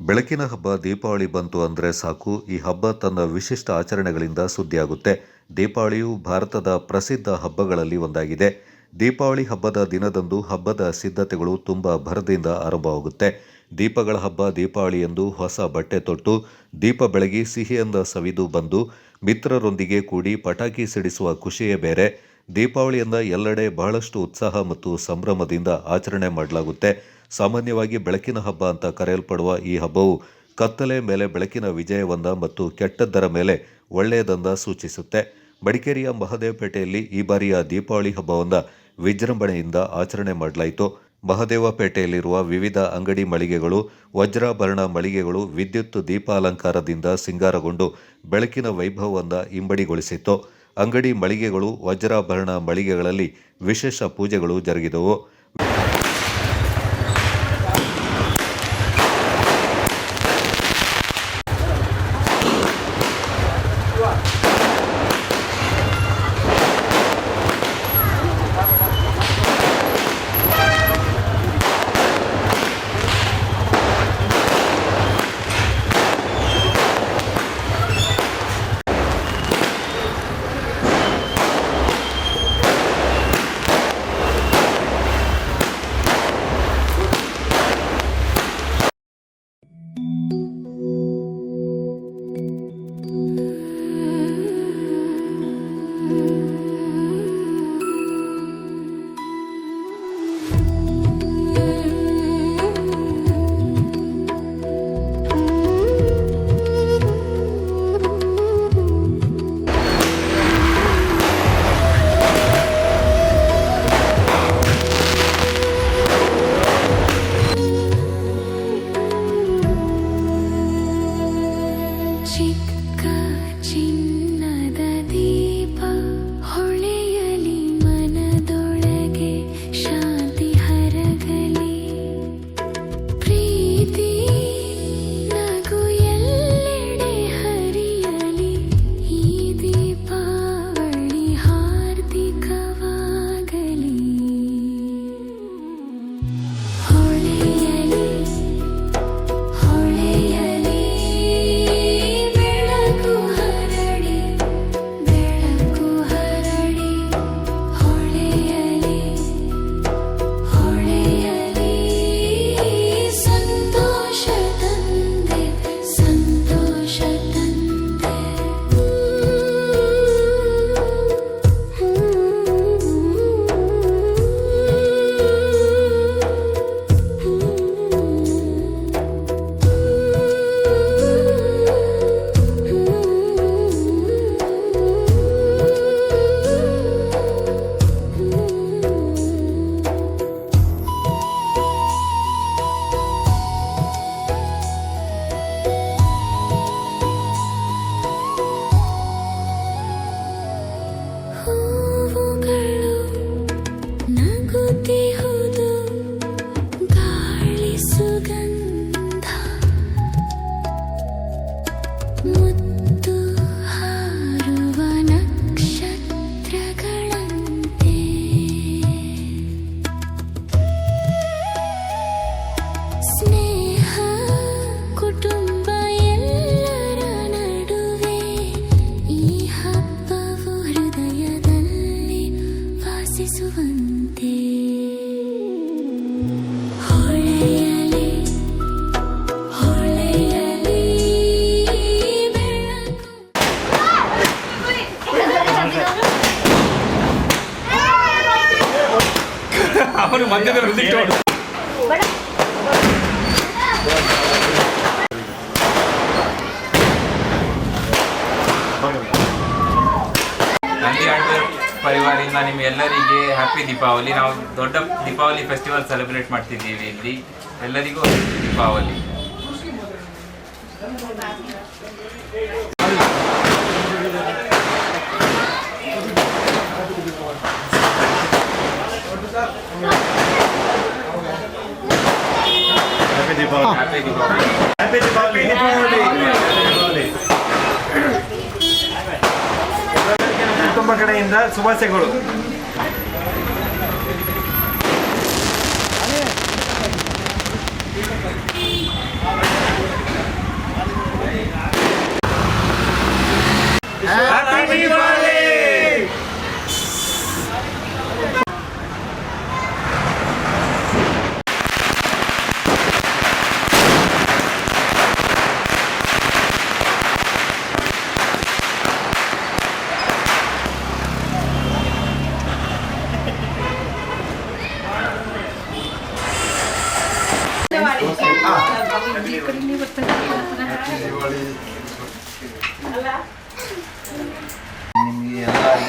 ಬೆಳಕಿನ ಹಬ್ಬ, ದೀಪಾವಳಿ ಬಂತು ಅಂದರೆ ಸಾಕು. ಈ ಹಬ್ಬ ತನ್ನ ವಿಶಿಷ್ಟ ಆಚರಣೆಗಳಿಂದ ಸುದ್ದಿಯಾಗುತ್ತೆ. ದೀಪಾವಳಿಯು ಭಾರತದ ಪ್ರಸಿದ್ಧ ಹಬ್ಬಗಳಲ್ಲಿ ಒಂದಾಗಿದೆ. ದೀಪಾವಳಿ ಹಬ್ಬದ ದಿನದಂದು ಹಬ್ಬದ ಸಿದ್ಧತೆಗಳು ತುಂಬ ಭರದಿಂದ ಆರಂಭವಾಗುತ್ತೆ. ದೀಪಗಳ ಹಬ್ಬ, ದೀಪಾವಳಿ ಎಂದು ಹೊಸ ಬಟ್ಟೆ ತೊಟ್ಟು, ದೀಪ ಬೆಳಗಿ ಸಿಹಿಯಿಂದ ಸವಿದು ಬಂದು, ಮಿತ್ರರೊಂದಿಗೆ ಕೂಡಿ ಪಟಾಕಿ ಸಿಡಿಸುವ ಖುಷಿಯೇ ಬೇರೆ. ದೀಪಾವಳಿಯಿಂದ ಎಲ್ಲೆಡೆ ಬಹಳಷ್ಟು ಉತ್ಸಾಹ ಮತ್ತು ಸಂಭ್ರಮದಿಂದ ಆಚರಣೆ ಮಾಡಲಾಗುತ್ತೆ. ಸಾಮಾನ್ಯವಾಗಿ ಬೆಳಕಿನ ಹಬ್ಬ ಅಂತ ಕರೆಯಲ್ಪಡುವ ಈ ಹಬ್ಬವು ಕತ್ತಲೆ ಮೇಲೆ ಬೆಳಕಿನ ವಿಜಯವನ್ನ ಮತ್ತು ಕೆಟ್ಟದ್ದರ ಮೇಲೆ ಒಳ್ಳೆಯದನ್ನ ಸೂಚಿಸುತ್ತೆ. ಮಡಿಕೇರಿಯ ಮಹದೇವಪೇಟೆಯಲ್ಲಿ ಈ ಬಾರಿಯ ದೀಪಾವಳಿ ಹಬ್ಬವನ್ನು ವಿಜೃಂಭಣೆಯಿಂದ ಆಚರಣೆ ಮಾಡಲಾಯಿತು. ಮಹದೇವಪೇಟೆಯಲ್ಲಿರುವ ವಿವಿಧ ಅಂಗಡಿ ಮಳಿಗೆಗಳು, ವಜ್ರಾಭರಣ ಮಳಿಗೆಗಳು, ವಿದ್ಯುತ್ ದೀಪಾಲಂಕಾರದಿಂದ ಸಿಂಗಾರಗೊಂಡು ಬೆಳಕಿನ ವೈಭವವನ್ನು ಇಮ್ಮಡಿಗೊಳಿಸಿತ್ತು ಅಂಗಡಿ ಮಳಿಗೆಗಳು ವಜ್ರಾಭರಣ ಮಳಿಗೆಗಳಲ್ಲಿ ವಿಶೇಷ ಪೂಜೆಗಳು ಜರುಗಿದವು. ಮಧ್ಯದಲ್ಲಿ ಪರಿವಾರದಿಂದ ನಿಮ್ಗೆಲ್ಲರಿಗೆ ಹ್ಯಾಪಿ ದೀಪಾವಳಿ ನಾವು ದೊಡ್ಡ ದೀಪಾವಳಿ ಫೆಸ್ಟಿವಲ್ ಸೆಲೆಬ್ರೇಟ್ ಮಾಡ್ತಿದ್ದೀವಿ ಇಲ್ಲಿ. ಎಲ್ಲರಿಗೂ ದೀಪಾವಳಿ ಕುಟುಂಬ ಕಡೆಯಿಂದ ಶುಭಾಶಯಗಳು Happy Diwali!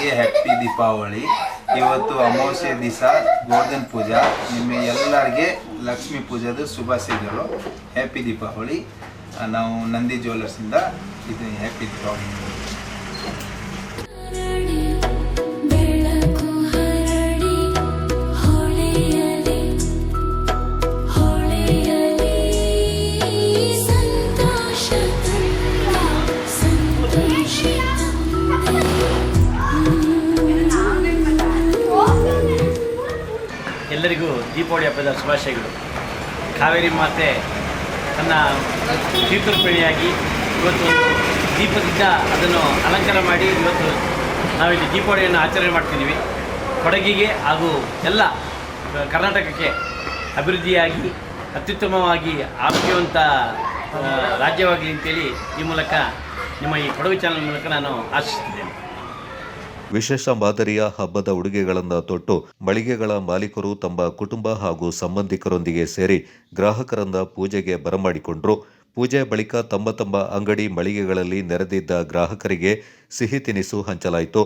ಎಲ್ಲರಿಗೆ ಹ್ಯಾಪಿ ದೀಪಾವಳಿ ಇವತ್ತು ಅಮಾವಾಸ್ಯೆ ದಿವಸ ಗೋರ್ಧನ್ ಪೂಜಾ ನಿಮ್ಮ ಎಲ್ಲರಿಗೆ ಲಕ್ಷ್ಮೀ ಪೂಜಾದ ಶುಭಾಶಯಗಳು. ಹ್ಯಾಪಿ ದೀಪಾವಳಿ ನಾವು ನಂದಿ ಜ್ಯುವೆಲ್ಲರ್ಸಿಂದ ಇದು ಹ್ಯಾಪಿ ದೀಪಾವಳಿ ಎಲ್ಲರಿಗೂ ದೀಪಾವಳಿ ಹಬ್ಬದ ಶುಭಾಶಯಗಳು. ಕಾವೇರಿ ಮಾತೆ ತನ್ನ ತೀರ್ಥರ್ಪಣೆಯಾಗಿ ಇವತ್ತು ದೀಪದಿಂದ ಅದನ್ನು ಅಲಂಕಾರ ಮಾಡಿ ಇವತ್ತು ನಾವಿಲ್ಲಿ ದೀಪಾವಳಿಯನ್ನು ಆಚರಣೆ ಮಾಡ್ತಿದ್ದೀವಿ. ಕೊಡಗಿಗೆ ಹಾಗೂ ಎಲ್ಲ ಕರ್ನಾಟಕಕ್ಕೆ ಅಭಿವೃದ್ಧಿಯಾಗಿ, ಅತ್ಯುತ್ತಮವಾಗಿ ಆರೋಗ್ಯವಂತ ರಾಜ್ಯವಾಗಲಿ ಅಂತೇಳಿ ಈ ಮೂಲಕ ನಿಮ್ಮ ಈ ಕೊಡಗು ಚಾನಲ್ ಮೂಲಕ ನಾನು ಆಶಿಸ್ತಿದ್ದೇನೆ ವಿಶೇಷ ಮಾದರಿಯ ಹಬ್ಬದ ಉಡುಗೆಗಳನ್ನು ತೊಟ್ಟು ಮಳಿಗೆಗಳ ಮಾಲೀಕರು ತಮ್ಮ ಕುಟುಂಬ ಹಾಗೂ ಸಂಬಂಧಿಕರೊಂದಿಗೆ ಸೇರಿ ಗ್ರಾಹಕರನ್ನ ಪೂಜೆಗೆ ಬರಮಾಡಿಕೊಂಡರು. ಪೂಜೆ ಬಳಿಕ ತಮ್ಮ ತಮ್ಮ ಅಂಗಡಿ ಮಳಿಗೆಗಳಲ್ಲಿ ನೆರೆದಿದ್ದ ಗ್ರಾಹಕರಿಗೆ ಸಿಹಿ ತಿನಿಸು ಹಂಚಲಾಯಿತು.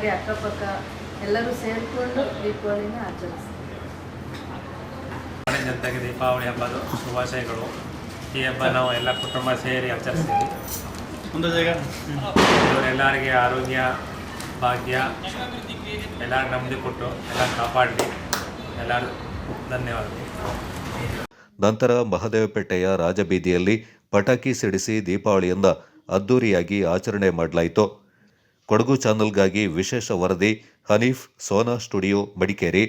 ಹಾಗೆ ಅಕ್ಕಪಕ್ಕ ಎಲ್ಲರೂ ಸೇರಿಕೊಂಡು ದೀಪಾವಳಿನ ಆಚರಿಸ್ತೀವಿ. ಜನತೆಗೆ ದೀಪಾವಳಿ ಹಬ್ಬದ ಶುಭಾಶಯಗಳು. ಈ ಹಬ್ಬ ನಾವು ಎಲ್ಲ ಕುಟುಂಬ ಸೇರಿ ಆಚರಿಸ್ತೀವಿ. ಎಲ್ಲರಿಗೆ ಆರೋಗ್ಯ ಭಾಗ್ಯ ಎಲ್ಲ ನೆಮ್ಮದಿ ಕೊಟ್ಟು ಎಲ್ಲ ಕಾಪಾಡಲಿ. ಎಲ್ಲರೂ ಧನ್ಯವಾದಗಳು. ನಂತರ ಮಹದೇವಪೇಟೆಯ ರಾಜಬೀದಿಯಲ್ಲಿ ಪಟಾಕಿ ಸಿಡಿಸಿ ದೀಪಾವಳಿಯಿಂದ ಅದ್ದೂರಿಯಾಗಿ ಆಚರಣೆ ಮಾಡಲಾಯಿತು. ಕೊಡಗು ಚಾನಲ್ಗಾಗಿ ವಿಶೇಷ ವರದಿ ಹನೀಫ್ ಸೋನಾ ಸ್ಟುಡಿಯೋ ಮಡಿಕೇರಿ